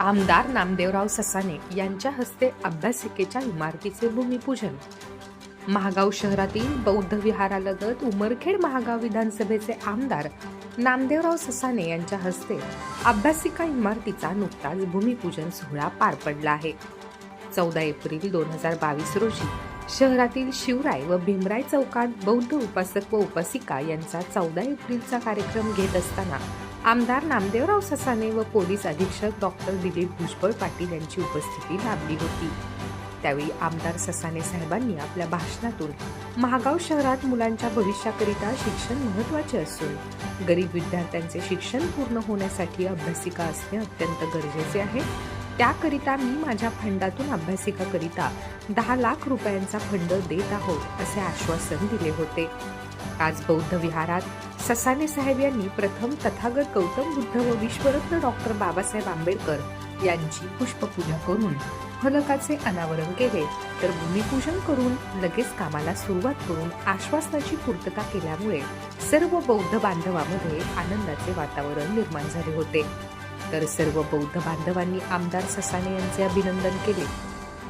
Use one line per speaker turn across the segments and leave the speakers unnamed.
आमदार नामदेवराव ससाने यांच्या हस्ते अभ्यासिकेच्या इमारतीचे भूमिपूजन. महागाव शहरातील बौद्ध विहारालगत उमरखेड महागाव विधानसभेचे आमदार नामदेवराव ससाने यांच्या हस्ते अभ्यासिका इमारतीचा नुकताच भूमिपूजन सोहळा पार पडला आहे. चौदा एप्रिल दोन हजार बावीस रोजी शहरातील शिवराय व भीमराय चौकात बौद्ध उपासक व उपासिका यांचा चौदा एप्रिलचा कार्यक्रम घेत असताना आमदार नामदेवराव ससाने व पोलीस अधीक्षक डॉक्टर दिलीप भुजबळ पाटील यांची उपस्थिती लाभली होती. त्यावेळी आमदार ससाने साहेबांनी आपल्या भाषणातून महागाव शहरात मुलांच्या भविष्याकरिता शिक्षण महत्त्वाचे असून गरीब विद्यार्थ्यांचे शिक्षण पूर्ण होण्यासाठी अभ्यासिका असणे अत्यंत गरजेचे आहे. त्याकरिता मी माझ्या फंडातून अभ्यासिकाकरिता दहा लाख रुपयांचा फंड देत आहोत असे आश्वासन दिले होते. आज बौद्ध विहारात ससाने साहेब यांनी प्रथम तथागत गौतम बुद्ध व विश्वरत्न डॉक्टर बाबासाहेब आंबेडकर यांची पुष्पपूजा करून फलकाचे अनावरण केले. तर भूमिपूजन करून लगेच कामाला सुरुवात करून आश्वासनाची पूर्तता केल्यामुळे सर्व बौद्ध बांधवामध्ये आनंदाचे वातावरण निर्माण झाले होते. तर सर्व बौद्ध बांधवांनी आमदार ससाने यांचे अभिनंदन केले.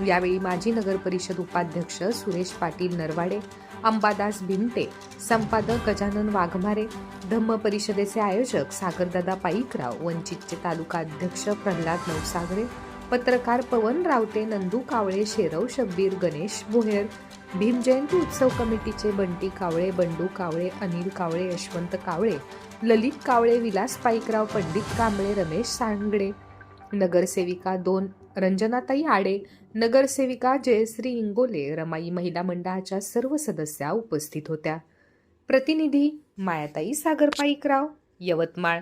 यावेळी माजी नगर परिषद उपाध्यक्ष सुरेश पाटील नरवाडे अंबादास भिंते संपादक गजानन वाघमारे धम्म परिषदेचे आयोजक सागरदादा पाईकराव वंचितचे तालुका अध्यक्ष प्रल्हाद नवसागरे पत्रकार पवन रावते नंदू कावळे शेरव शब्बीर गणेश भोयर भीम जयंती उत्सव कमिटीचे बंटी कावळे बंडू कावळे अनिल कावळे यशवंत कावळे ललित कावळे विलास पाईकराव पंडित कांबळे रमेश सांगडे नगरसेविका दोन रंजनाताई आडे नगरसेविका जयश्री इंगोले रमाई महिला मंडळाच्या सर्व सदस्या उपस्थित होत्या. प्रतिनिधी मायाताई सागर पाईकराव यवतमाळ.